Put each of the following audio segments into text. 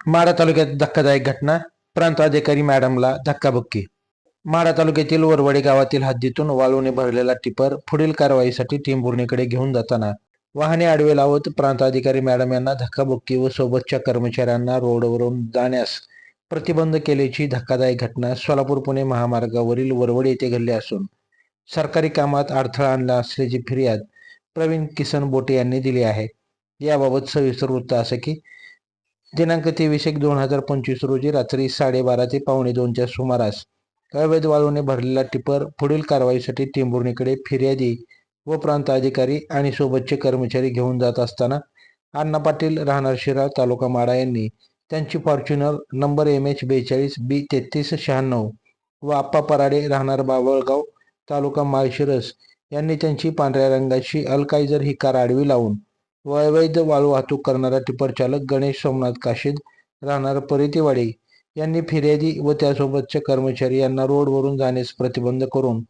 माढा तालुक्यात धक्कादायक घटना. प्रांत अधिकारी मॅडमला धक्काबुक्की. माढा तालुक्यातील वरवडे गावातील हद्दीतून वाळूने भरलेला टिपर पुढील कारवाईसाठी टेंभुर्णीकडे घेऊन जाताना वाहने आडवे लावत प्रांत अधिकारी मॅडम यांना धक्काबुक्की व सोबतच्या कर्मचाऱ्यांना रोडवरून जाण्यास प्रतिबंध केल्याची धक्कादायक घटना सोलापूर पुणे महामार्गावरील वरवडे येथे घडली असून सरकारी कामात अडथळा आणला असल्याची फिर्याद प्रवीण किसन बोटे यांनी दिली आहे. याबाबत सविस्तर वृत्त असं की दिनांक तेवीस एक दोन हजार पंचवीस रोजी रात्री साडेबारा ते पावणे दोनच्या सुमारास अवैध वाळूने भरलेला टिपर पुढील कारवाईसाठी टेंभुर्णीकडे फिर्यादी व प्रांत अधिकारी आणि सोबतचे कर्मचारी घेऊन जात असताना अण्णा पाटील राहणार शिराळ तालुका माडा यांनी त्यांची फॉर्च्युनर नंबर एम एच बेचाळीस बी तेहतीस शहाण्णव व आप्पा पराडे राहणार बावळगाव तालुका माळशिरस यांनी त्यांची पांढऱ्या रंगाची अलकायझर ही कार आडवी लावून अवैध वाळू वाहतूक करणारा टिपर चालक गणेश सोमनाथ काशीद राहणार परितेवाडी. यांनी फिर्यादी व त्यासोबतचे कर्मचारी यांना रोडवरून जाण्यास प्रतिबंध करून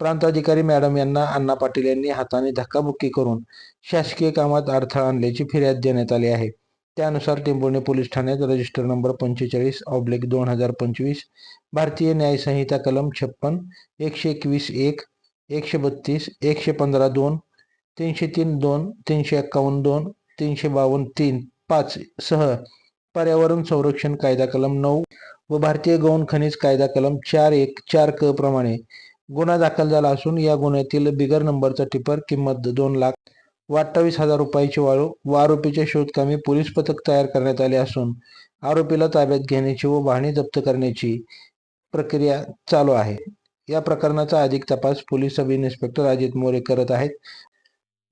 प्रांताधिकारी मॅडम यांना अण्णा पाटील यांनी हाताने धक्काबुक्की करून शासकीय कामात अडथळा आणल्याची फिर्याद देण्यात आली आहे. त्यानुसार टेंभुर्णी पोलीस ठाण्यात रजिस्टर नंबर पंचेचाळीस ऑब्लिक दोन हजार पंचवीस भारतीय न्यायसंहिता कलम छप्पन एकशे एकवीस एक एकशे बत्तीस एकशे पंधरा दोन तीनशे तीन दोन तीनशे एक्कावन्न दोन तीनशे बावन्न तीन पाच सह पर्यावरण संरक्षण कायदा कलम नऊ व भारतीय गौण खनिज कायदा कलम चार एक चार क प्रमाणे गुन्हा दाखल झाला असून या गुन्ह्यातील बिगर नंबरचा टिपर किंमत दोन लाख व अठ्ठावीस हजार रुपयाची वाळू व आरोपीच्या शोधकामी पोलीस पथक तयार करण्यात आले असून आरोपीला ताब्यात घेण्याची व वाहने जप्त करण्याची प्रक्रिया चालू आहे. या प्रकरणाचा अधिक तपास police sub inspector Ajit More करत आहेत.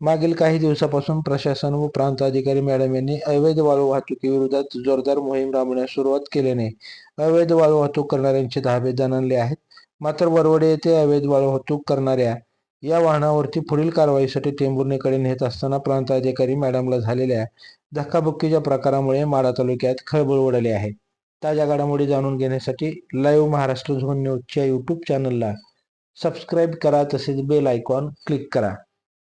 मागील काही दिवसापासून प्रशासन व प्रांत अधिकारी मॅडम यांनी अवैध वाळू वाहतुकीविरोधात जोरदार मोहीम राबवण्यास सुरुवात केल्याने अवैध वाळू वाहतूक करणाऱ्यांचे धाबे जाणले आहेत. मात्र वरवडे येथे अवैध वाळू वाहतूक करणाऱ्या या वाहनावरती पुढील कारवाईसाठी टेंभुर्णीकडे नेत असताना प्रांत अधिकारी मॅडमला झालेल्या धक्काबुक्कीच्या प्रकारामुळे माडा तालुक्यात खळबळ उडाली आहे. ताज्या घडामोडी जाणून घेण्यासाठी लाईव्ह महाराष्ट्र झोन न्यूजच्या यूट्यूब चॅनलला सबस्क्राईब करा तसेच बेल आयकॉन क्लिक करा.